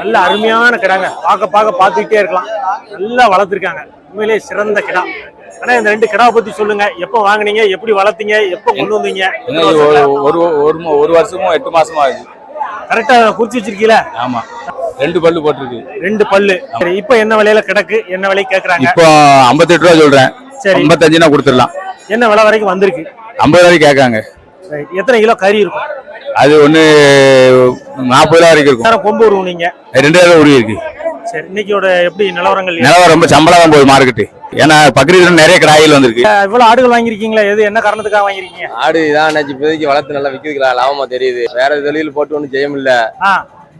நல்ல அருமையான கிடாங்க. பார்க்க பார்க்க பார்த்துக்கிட்டே இருக்கலாம். நல்லா வளர்த்துருக்காங்க. உண்மையிலேயே சிறந்த கிடா. ஆனா இந்த ரெண்டு கிடாவை பத்தி சொல்லுங்க. எப்போ வாங்குனீங்க? எப்படி வளர்த்தீங்க? எப்போ கொண்டு வந்தீங்க? ஒரு ஒரு ஒரு வருஷமும் எட்டு மாசமும் ஆகுது. கரெக்டா குறிச்சு வச்சிருக்கீல? ஆமா. ரெண்டு பல்லு போட்டிருக்கு. ரெண்டு பல்லு. சரி இப்போ என்ன விலையில கிடக்கு? என்ன விலை கேக்குறாங்க? இப்போ ஐம்பத்தெட்டு ரூபா சொல்றேன். சரி. ஐம்பத்தஞ்சுனா கொடுத்துடலாம். என்ன விலை வரைக்கும் வந்திருக்கு? ஐம்பது ரூபாய்க்கு கேட்காங்க. எத்தனை கிலோ கறி இருக்கும்? அது ஒண்ணு நாற்பது ரூபா வரைக்கும் இருக்கும். கொம்பு வருவோம் நீங்க. ரெண்டு ரூபா உருவி இருக்கு. சரி இன்னைக்கோட எப்படி நிலவரங்கள் நிலவரம் ரொம்ப சம்பளம் தான் போகுது மார்க்கெட்டு ஏன்னா பக்ரீத் நிறைய கிடாய்கள் வந்திருக்கு. அஹ் இவ்வளவு ஆடுகள் வாங்கியிருக்கீங்களா? எது என்ன காரணத்துக்காக வாங்கியிருக்கீங்க? ஆடு இதான் அண்ணாச்சி இப்போதைக்கு வளர்த்து நல்லா விற்கிறதுக்கு லாபமா தெரியுது. வேற தொழில் போட்டு ஒன்றும் செய்ய முடியல. ஆ.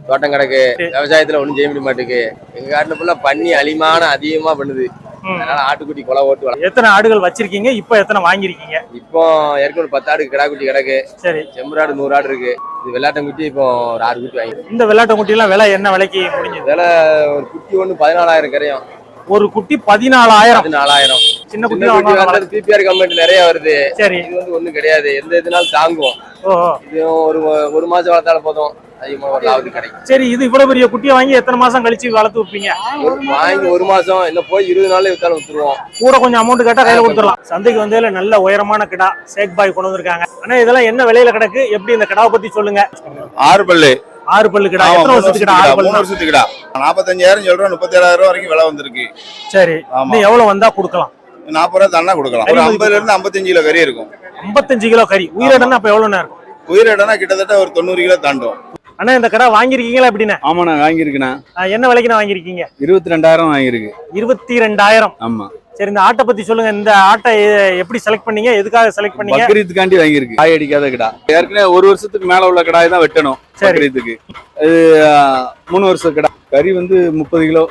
தோட்டம் கிடக்கு விவசாயத்துல ஒன்றும் செய்ய முடிய மாட்டேங்குது எங்க காட்டுல ஃபுல்லா பண்ணி அழிமான அதிகமா பண்ணுது. அதனால ஆட்டுக்குட்டி கொலை ஓட்டு எத்தனை ஆடுகள் வச்சிருக்கீங்க? இப்போ எத்தனை வாங்கியிருக்கீங்க? இப்போ ஏற்கனவே பத்து ஆடு கிடா குட்டி கிடக்கு. சரி. செம்பராடு நூறு ஆடு இருக்கு. இது வெள்ளாட்டம் குட்டி இப்போ ஒரு ஆறு குட்டி வாங்கி இந்த வெள்ளாட்டு குட்டியெல்லாம் விலை என்ன விலைக்கு முடிஞ்சது? விலை ஒரு குட்டி ஒன்று பதினாலாயிரம் கரையும். ஒரு குட்டி பதினாலாயிரம். பதினாலாயிரம். சின்ன குட்டி பிபிஆர் கம்பெனி நிறைய வருது. சரி. இது வந்து ஒண்ணும் கிடையாது. எந்த இதுனாலும். இது ஒரு ஒரு மாசம் வளர்த்தாலும் போதும். சரி இது இவ்வளவு பெரிய குட்டியை வாங்கி எத்தனை மாசம் கழிச்சு வளர்த்து வைப்பீங்க? ஒரு வாங்கி ஒரு மாசம் இன்னும் போய் இருபது நாள்ல வித்தாலும் வித்துருவோம். கூட கொஞ்சம் அமௌண்ட் கேட்டா கையில கொடுத்துடலாம். சந்தைக்கு வந்ததுல நல்ல உயரமான கிடா சேக் பாய் கொண்டு வந்திருக்காங்க. ஆனா இதெல்லாம் என்ன விலையில கிடக்கு? எப்படி இந்த கிடாவை பத்தி சொல்லுங்க? ஆறு பல்லு. ஆறு பல்லு கிடா. எத்தனை மூணு வருஷத்துக்கு கிடா? ஆறு வருஷத்துக்கு பல்லு மூணு வருஷத்துக்குடா நாற்பத்தஞ்சாயிரம் சொல்றோம் முப்பத்தேழாயிரம் ரூபா வரைக்கும் விலை வந்திருக்கு. சரி எவ்வளவு வந்தா கொடுக்கலாம்? நாற்பது ரூபா தானே கொடுக்கலாம். ஒரு ஐம்பதுல இருந்து ஐம்பத்தஞ்சு கிலோ கறி இருக்கும். 55 கிலோ கறி. உயிரிடம்னா அப்ப எவ்வளவு நேரம் உயிரிடனா கிட்டத்தட்ட ஒரு தொண்ணூறு கிலோ தாண்டும். அண்ணா இந்த கடை வாங்கியிருக்கீங்களா எப்படின்னு ஆமாண்ணா வாங்கியிருக்கேண்ணா. என்ன விலைக்கு நான் வாங்கியிருக்கீங்க? இருபத்தி ரெண்டாயிரம் வாங்கியிருக்கு. இருபத்தி ரெண்டாயிரம் ஆமா. சரி இந்த ஆட்டை பத்தி சொல்லுங்க. இந்த ஆட்டை எப்படி செலக்ட் பண்ணீங்க? எதுக்காக செலக்ட் பண்ணீங்க? பக்ரீத்துக்காண்டி வாங்கியிருக்கு. காய் அடிக்காத கிடா. ஏற்கனவே ஒரு வருஷத்துக்கு மேல உள்ள கடாய் தான் வெட்டணும். பக்ரீத்துக்கு. இது மூணு வருஷம் கடா. கறி வந்து முப்பது கிலோ.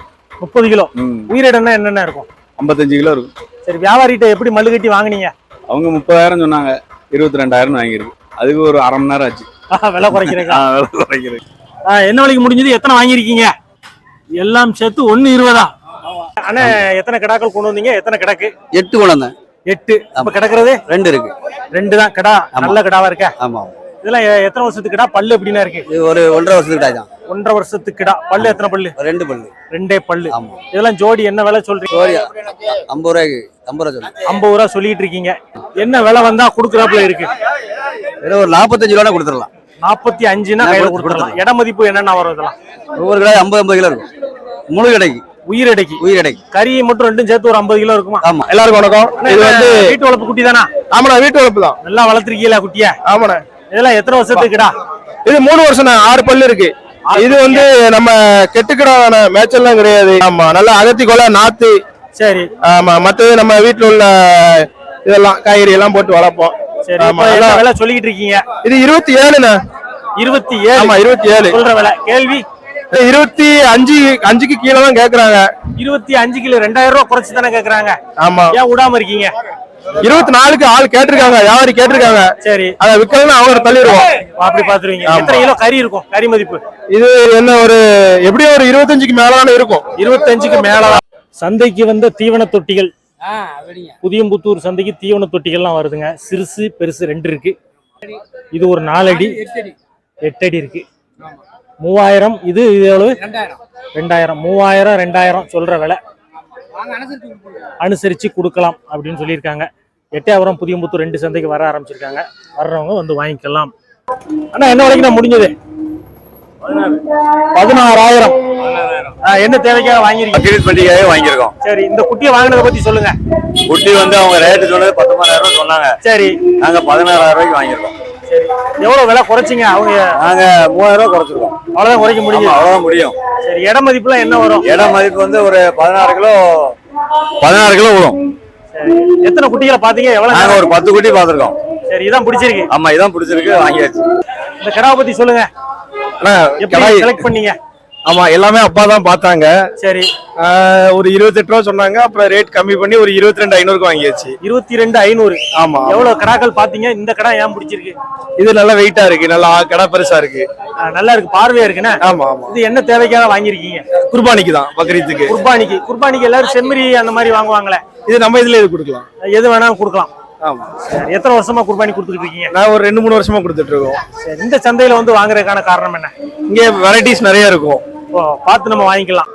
முப்பது கிலோ. உயிரிடம்னா என்னென்ன இருக்கும்? ஐம்பத்தஞ்சு கிலோ இருக்கும். சரி வியாபாரிகிட்ட எப்படி மல்லு கட்டி வாங்குனீங்க? அவங்க முப்பதாயிரம் சொன்னாங்க. இருபத்தி ரெண்டாயிரம் வாங்கியிருக்கு. அதுக்கு ஒரு அரை மணி நேரம் ஆச்சு. விலை குறைக்கிறீங்க விலை குறைக்கிறது ஆ, என்ன விலைக்கு முடிஞ்சது? எத்தனை வாங்கியிருக்கீங்க? எல்லாம் சேர்த்து ஒண்ணு இருபதா? அண்ணா எத்தனை கிடாக்கள் கொண்டு வந்தீங்க? எத்தனை கிடக்கு? எட்டு கொண்டு வந்தேன். எட்டு. இப்ப கிடக்குறது? ரெண்டு இருக்கு. ரெண்டு தான். கிடா. நல்ல கிடாவா இருக்கா? ஆமா. இதெல்லாம் எத்தனை வருஷத்துக்கு கிடா? பல்லு எப்படின்னா இருக்கு? இது ஒரு ஒன்றரை வருஷத்துக்கு கிடாய் தான் ஒன்றரை வருஷத்துக்கு கிடா. பல்லு எத்தனை பல்லு? ரெண்டு பல்லு. ரெண்டே பல்லு. ஆமா. இதெல்லாம் ஜோடி என்ன விலை சொல்றீங்க? சோரி ஐம்பது ரூபாய்க்கு ஐம்பது ரூபா சொல்லு ஐம்பது ரூபா சொல்லிட்டு இருக்கீங்க. என்ன விலை வந்தா குடுக்குறாப்புல இருக்கு? ஏதோ ஒரு நாற்பத்தஞ்சு ரூபா கொடுத்துடலாம். நாற்பத்தி அஞ்சுனா கையில கொடுத்துடலாம். இட மதிப்பு என்னென்ன வரும் இதெல்லாம்? ஒவ்வொரு கடாய் ஐம்பது ஐம்பது கிலோ இருக்கும். முழு கடைக்கு உயிர் எடைக்கு உயிர் கடைக்கு கறி மட்டும் ரெண்டும் சேர்த்து ஒரு ஐம்பது கிலோ இருக்குமா? ஆமா. எல்லாருக்கும் வணக்கம். இது வந்து வீட்டு வளர்ப்பு குட்டி தானா ஆமாண்ணா வீட்டு வளர்ப்பு தான். நல்லா வளர்த்துருக்கீங்களா குட்டிய? ஆமாண்ணா. இதெல்லாம் எத்தனை வருஷத்துக்கு கிடா இது மூணு வருஷம் ஆறு பல்லு இருக்கு. இது வந்து நம்ம கெட்டுக்கிடான மேய்ச்சல்லாம் கிடையாது. ஆமா நல்லா அகத்தி கொலை நாத்து. சரி. ஆமா மத்தது நம்ம வீட்டுல உள்ள இதெல்லாம் காய்கறி எல்லாம் போட்டு வளர்ப்போம். சொல்லிக்கிட்டு இருக்கீங்க? இது இருபத்தி ஏழுண்ணா. இருபத்தி ஏழு. ஆமா இருபத்தி ஏழு. சொல்ற விலை. கேள்வி? இருபத்தி அஞ்சு அஞ்சுக்கு கீழே தான் கேக்குறாங்க. இருபத்தி அஞ்சு கிலோ ரெண்டாயிரம் ரூபாய் குறைச்சு தானே கேக்குறாங்க. ஆமா. ஏன் விடாம இருக்கீங்க? இருபத்தி நாலுக்கு ஆள் கேட்டிருக்காங்க வியாபாரி கேட்டிருக்காங்க. சரி. அதை விற்கலன்னு அவங்க தள்ளிடுவோம். அப்படி பாத்துருவீங்க. எத்தனை கிலோ கறி இருக்கும்? கறி மதிப்பு? இது என்ன ஒரு எப்படியும் ஒரு இருபத்தஞ்சுக்கு மேலான இருக்கும். இருபத்தஞ்சுக்கு மேல சந்தைக்கு வந்த தீவன தொட்டிகள். புதியம்புத்தூர் சந்தைக்கு தீவன தொட்டிகள்லாம் வருதுங்க. சிறுசு பெருசு ரெண்டு இருக்கு. இது ஒரு நாலடி. எட்டடி. இருக்கு. மூவாயிரம் இது இது எவ்வளவு? ரெண்டாயிரம். மூவாயிரம் ரெண்டாயிரம் சொல்ற விலை. அனுசரிச்சு கொடுக்கலாம் அப்படின்னு சொல்லியிருக்காங்க. எட்டயபுரம் புதியம்புத்தூர் ரெண்டு சந்தைக்கு வர ஆரம்பிச்சிருக்காங்க. வர்றவங்க வந்து வாங்கிக்கலாம். அண்ணா என்ன வரைக்கும் நான் முடிஞ்சது? பதினாறாயிரம். ஆ, என்ன தேவைக்காக வாங்கிருக்கீங்க பக்ரீத் பண்டிகையே வாங்கியிருக்கோம். சரி இந்த குட்டியை வாங்கினதை பத்தி சொல்லுங்க. குட்டி வந்து அவங்க ரேட்டு சொன்னது பத்தொன்பதாயிரம் சொன்னாங்க. சரி. நாங்க பதினாறாயிரம் ரூபாய்க்கு வாங்கியிருக்கோம். சரி. எவ்வளவு விலை குறைச்சிங்க அவங்க? நாங்க மூவாயிரம் ரூபாய் குறைச்சிருக்கோம். அவ்வளவுதான் குறைக்க முடியும் அவ்வளவுதான் முடியும். சரி இட மதிப்புலாம் என்ன வரும்? இடம் மதிப்பு வந்து ஒரு பதினாறு கிலோ பதினாறு கிலோ சரி. எத்தனை குட்டிகளை பாத்தீங்க எவ்வளவு நாங்க? ஒரு பத்து குட்டி பார்த்திருக்கோம். சரி இதான் பிடிச்சிருக்கு. ஆமா இதான் பிடிச்சிருக்கு வாங்கியாச்சு. இந்த கிடாவை பத்தி சொல்லுங்க. எப்படி கிடாய். செலக்ட் பண்ணீங்க? ஆமா எல்லாமே அப்பா தான் பார்த்தாங்க. சரி. ஒரு இருபத்தெட்டு ரூபா சொன்னாங்க அப்புறம் ரேட் கம்மி பண்ணி ஒரு இருபத்தி ரெண்டு ஐநூறுக்கு வாங்கியாச்சு. இருபத்தி ரெண்டு ஐநூறு. ஆமா எவ்வளவு கடாக்கள் பாத்தீங்க இந்த கடா ஏன் பிடிச்சிருக்கு? இது நல்லா வெயிட்டா இருக்கு நல்லா கடை பெருசா இருக்கு. நல்லா இருக்கு பார்வையா இருக்குண்ணே. ஆமா ஆமா. இது என்ன தேவைக்காக வாங்கியிருக்கீங்க? குர்பானிக்கு தான் பக்ரீத்துக்கு. குர்பானிக்கு. குர்பானிக்கு எல்லாரும் செம்மறி அந்த மாதிரி வாங்குவாங்களே. இது நம்ம இதுல இது கொடுக்கலாம். எது வேணாலும் கொடுக்கலாம். ஆமா. எத்தனை வருஷமா குர்பானி கொடுத்துட்டு இருக்கீங்க? நான் ஒரு ரெண்டு மூணு வருஷமா கொடுத்துட்டு இருக்கோம். இந்த சந்தையில வந்து வாங்குறதுக்கான காரணம் என்ன? இங்க வெரைட்டிஸ் நிறைய இருக்கும். பார்த்து நம்ம வாங்கிக்கலாம்.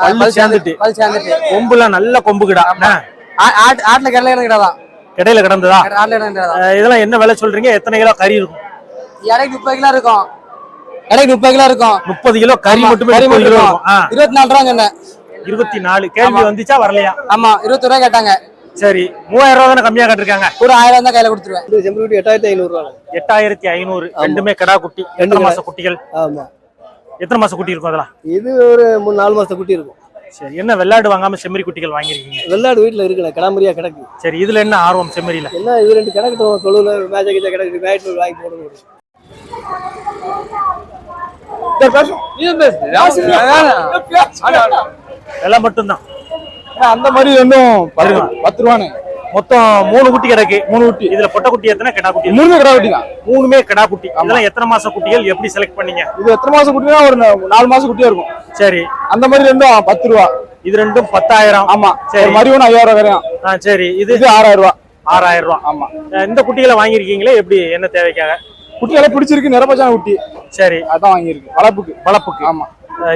பல்லு சேர்ந்துட்டு. பல் சேர்ந்துட்டு. கொம்புலாம் நல்ல கொம்பு கிடா ஆட்டுல கடலை கிடக்குறதா இடையில கிடந்ததா? இதெல்லாம் என்ன விலை சொல்றீங்க? எத்தனை கிலோ கறி இருக்கும்? இடைக்கு முப்பது கிலோ இருக்கும். இடைக்கு முப்பது கிலோ இருக்கும். முப்பது கிலோ கறி மட்டுமே கறி மட்டும் இருக்கும். இருபத்தி நாலு ரூபா சொன்னேன். இருபத்தி நாலு. கேள்வி வந்துச்சா? வரலையா? ஆமா இருபத்தி ரூபா கேட்டாங்க. சரி. மூவாயிரம் ரூபா தானே கம்மியா கட்டிருக்காங்க? ஒரு ஆயிரம் தான் கையில கொடுத்துருவேன். எட்டாயிரத்தி ஐநூறு ரூபா எட்டாயிரத்தி ஐநூறு. ரெண்டுமே கடா குட்டி ரெண்டு மாச குட்டிகள். ஆமா. எத்தனை மாச குட்டி இருக்கும் அதெல்லாம்? இது ஒரு மூணு நாலு மாசத்து குட்டி இருக்கும். சரி என்ன வெள்ளாடு வாங்காம செம்மறி குட்டிகள் வாங்கியிருக்கீங்க? வெள்ளாடு வீட்டுல இருக்குண்ணே கிடாமரியா கிடக்கு. சரி இதுல என்ன ஆர்வம் செம்மறியில? என்ன இது ரெண்டு கிடக்கட்டும் தொழுவுல மேட்ச கிட்ட கிடக்கு மேட்ச் வாங்கி போடணும் விலை மட்டும்தான். அந்த மாதிரி இருங்க. பத்து ரூபான்னு மொத்தம் மூணு குட்டி கிடக்கு. மூணு குட்டி. இதுல பொட்டை குட்டி எத்தனை? கிடா குட்டி மூணு கடை வெட்டி தான். மூணுமே கிடா குட்டி. இதெல்லாம் எத்தனை மாச குட்டிகள்? எப்படி செலக்ட் பண்ணீங்க? இது எத்தனை மாசம் குட்டினா ஒரு நாலு மாசம் குட்டியா இருக்கும். சரி. அந்த மாதிரி ரெண்டும் பத்து ரூபா. இது ரெண்டும் பத்தாயிரம். ஆமா. சரி. மாதிரி ஒன்று ஐயாயிரம் வரையும் சரி. இது இது ஆறாயிரம் ரூபா. ஆறாயிரம் ரூபாய் ஆமா. இந்த குட்டிகளை வாங்கியிருக்கீங்களே? எப்படி என்ன தேவைக்காக? குட்டியெல்லாம் பிடிச்சிருக்கு நிறப்பச்சான குட்டி. சரி. அதான் வாங்கியிருக்கு. வளர்ப்புக்கு. வளர்ப்புக்கு. ஆமா.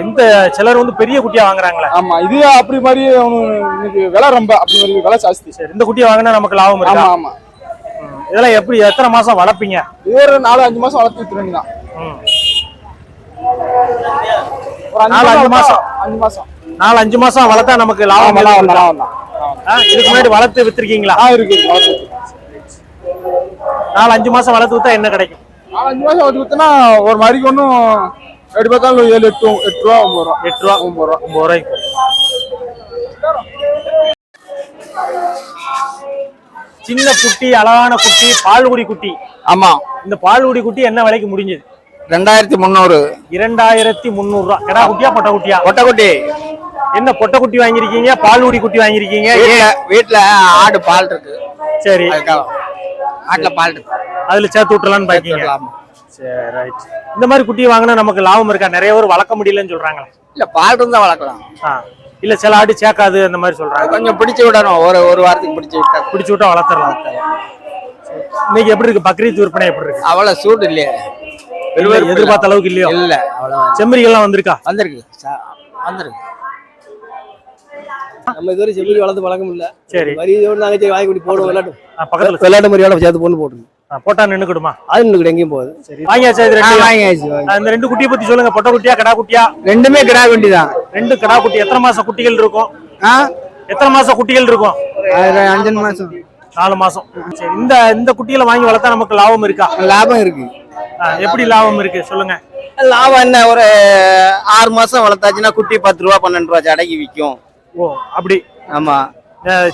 இந்த சிலர் வந்து பெரிய குட்டியா வாங்குறாங்களே. ஆமா இது அப்படி மாதிரி இன்னைக்கு விலை ரொம்ப அப்படி மாதிரி விலை ஜாஸ்தி. சரி இந்த குட்டியை வாங்கினா நமக்கு லாபம் இருக்கா? ஆமா ஆமா. இதெல்லாம் எப்படி எத்தனை மாசம் வளர்ப்பீங்க? இது ஒரு நாலு அஞ்சு மாசம் வளர்த்து. ஒரு நாலு, அஞ்சு மாசம். அஞ்சு மாசம். நாலு அஞ்சு மாசம் வளர்த்தா நமக்கு லாபம் லாபம் லாபம் இதுக்கு முன்னாடி வளர்த்து வித்திருக்கீங்களா? ஆ இருக்கு வளர்த்து. நாலு அஞ்சு மாசம் வளர்த்து வித்தா என்ன கிடைக்கும்? நாலு அஞ்சு மாசம் வளர்த்து வித்தனா ஒரு மாதிரிக்கு ஒன்றும் எப்படி பார்த்தாலும் ஏழு எட்டு எட்டு ரூபா ஒன்பது ரூபா எட்டு ரூபா ஒன்பது ரூபா ஒன்பது ரூபாய்க்கு சின்ன குட்டி அழகான குட்டி பால்குடி குட்டி. ஆமா. இந்த பால்குடி குட்டி என்ன விலைக்கு முடிஞ்சது? ரெண்டாயிரத்தி முந்நூறு. இரண்டாயிரத்தி முந்நூறு ரூபா கிடா குட்டியா பொட்டை குட்டியா? ஒட்டக்குட்டி என்ன பொட்டை குட்டி வாங்கியிருக்கீங்க பால்குடி குட்டி வாங்கியிருக்கீங்க? வீட்டுல வீட்டுல ஆடு பால் இருக்கு சரி ஆட்டுல பால் இருக்கு. அதுல சேர்த்து விட்டுலான்னு பாக்கீங்க. ரைட் இந்த மாதிரி குட்டி வாங்கினா நமக்கு லாபம் இருக்கா? நிறைய பேர் வளர்க்க முடியலன்னு சொல்றாங்களே. இல்ல பால் இருந்தா வளர்க்கலாம். இல்ல சில ஆடு சேர்க்காது அந்த மாதிரி சொல்றாங்க. கொஞ்சம் பிடிச்சு விடணும். ஒரு ஒரு வாரத்துக்கு பிடிச்சு விட்டா பிடிச்சு விட்டா வளர்த்துறலாம் இன்னைக்கு எப்படி இருக்கு? பக்ரீத் விற்பனை எப்படி இருக்கு? அவ்வளவு சூடு இல்லையே. இல்ல, எதிர்பார்த்த அளவுக்கு இல்லையோ? இல்ல செம்மறிகள்லாம் வந்திருக்கா? வந்திருக்கு. வந்திருக்கு. நம்ம இதுவரை செம்பருத்தி வளர்த்து பழக்கம் இல்ல. சரி. வரி இதோட நாங்க சரி வாங்கி போடுவோம் விளையாட்டு பக்கத்துல விளையாட்டு மாதிரியோட சேர்த்து பொண்ணு போட்டுருங்க ஆ, போட்டா நின்னுக்கிடுமா? அது இன்னும் எங்கேயும் போகுது. சரி வாங்கியாச்சா இது ரெண்டு வாங்கியாச்சு ஆ, இந்த ரெண்டு குட்டியை பத்தி சொல்லுங்க பொட்டை குட்டியா கடா குட்டியா? ரெண்டுமே கிடா வண்டி தான். ரெண்டு கடா குட்டி எத்தனை மாசம் குட்டிகள் இருக்கும்? ஆ? எத்தனை மாசம் குட்டிகள் இருக்கும்? அஞ்சு மாசம். நாலு மாசம். சரி இந்த இந்த குட்டிகளை வாங்கி வளர்த்தா நமக்கு லாபம் இருக்கா? லாபம் இருக்கு. எப்படி லாபம் இருக்கு? சொல்லுங்க. லாபம் என்ன ஒரு ஆறு மாசம் வளர்த்தாச்சுன்னா குட்டி பத்து ரூபா பன்னெண்டு ரூபா அடக்கி விற்கும் ஓ அப்படி. ஆமா.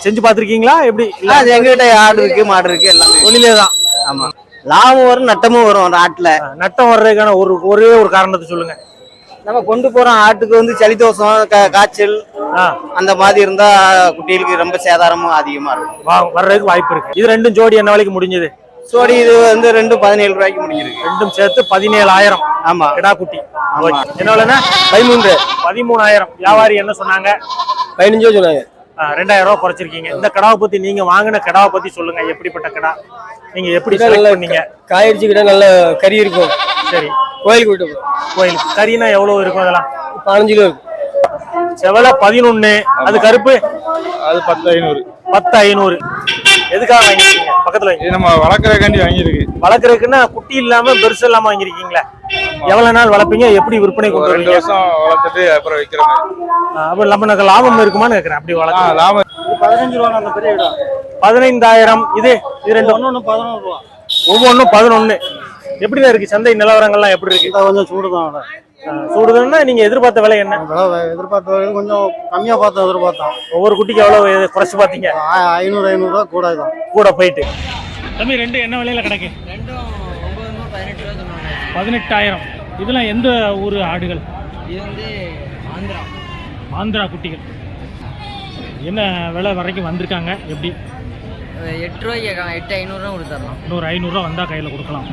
செஞ்சு பாத்திருக்கீங்களா எப்படி? இல்ல அது எங்ககிட்ட ஆடு இருக்கு மாடு இருக்கு எல்லாமே. தொழிலே தான் ஆமா. லாபம் வரும் நட்டமும் வரும் ஒரு ஆட்டுல. நட்டம் வர்றதுக்கான ஒரு ஒரே ஒரு காரணத்தை சொல்லுங்க. நம்ம கொண்டு போறோம் ஆட்டுக்கு வந்து சளி தோஷம் கா- காய்ச்சல் அந்த மாதிரி இருந்தா குட்டிகளுக்கு ரொம்ப சேதாரமும் அதிகமா இருக்கும். வா- வர்றதுக்கு வாய்ப்பு இருக்கு. இது ரெண்டும் ஜோடி என்ன விலைக்கு முடிஞ்சது? சோடி இது வந்து ரெண்டு பதினேழு ரூபாய்க்கு முடிஞ்சிருக்கு. ரெண்டும் சேர்த்து பதினேழாயிரம். ஆமா. கிடா குட்டி. ஆமா. ஓகே. என்ன விலைன்னா? பதிமூன்று. பதிமூணாயிரம். வியாபாரி என்ன சொன்னாங்க? பதினஞ்சோ சொன்னாங்க. ரெண்டாயிரம் ரூபாய் குறைச்சிருக்கீங்க. இந்த கடாவை பத்தி நீங்க வாங்கின கடாவை பத்தி சொல்லுங்க. எப்படிப்பட்ட கடா? நீங்க எப்படி select பண்ணீங்க? காயடிச்சு கிட்ட நல்ல கறி இருக்கும். சரி. கோயிலுக்கு விட்டு போகும் கோயிலுக்கு. கறினா எவ்வளவு இருக்கும் அதெல்லாம்? பதினஞ்சு கிலோ இருக்கும். செவலை பதினொன்னு. அது கருப்பு? அது பத்து ஐநூறு. பத்து ஐநூறு. எதுக்காக வாங்கிருக்கீங்க பக்கத்துல வாங்கி இது நம்ம வளர்க்குறக்காண்டி வாங்கியிருக்கு. வளர்க்குறதுக்குன்னா குட்டி இல்லாம பெருசு இல்லாம வாங்கிருக்கீங்களா எவ்வளவு நாள் வளர்ப்பீங்க? எப்படி விற்பனை கொண்டு ரெண்டு வருவீங்க? வருஷம் வளர்த்துட்டு அப்புறம் விற்கிற மாதிரி ஆ, அப்ப நம்ம லாபம் இருக்குமான்னு கேக்குறேன். அப்படி ஆ வளர்க்க லாபம் பதினஞ்சு ரூபா அந்த பெரிய இடம். பதினைந்தாயிரம். இது இது ரெண்டு ஒன்னொன்னு பதினோரு ரூபா. ஒவ்வொன்றும் பதினொன்னு. எப்படிதான் இருக்கு? சந்தை நிலவரங்கள்லாம் எப்படி இருக்கு? கொஞ்சம் சூடு தான் சூடுதுன்னா நீங்க எதிர்பார்த்த விலை என்ன? எதிர்பார்த்த கொஞ்சம் கம்மியா பார்த்தோம் எதிர்பார்த்தோம் ஒவ்வொரு குட்டிக்கு எவ்வளவு இது குறைச்சு பாத்தீங்க ஐநூறு ஐநூறுரூவா கூட தான் கூட போயிட்டு. தம்பி ரெண்டு என்ன விலையில கிடைக்கு ரெண்டும் ஒன்பது நூறு பதினெட்டு ரூபா சொன்னாங்க பதினெட்டாயிரம். இதெல்லாம் எந்த ஊர் ஆடுகள்? இது வந்து ஆந்திரா. ஆந்திரா குட்டிகள். என்ன விலை வரைக்கும் வந்திருக்காங்க? எப்படி? எட்டு ரூபாய்க்கு எட்டு ஐநூறுரூவா கொடுத்துடலாம் இன்னொரு ஐநூறுரூவா வந்தால் கையில் கொடுக்கலாம்.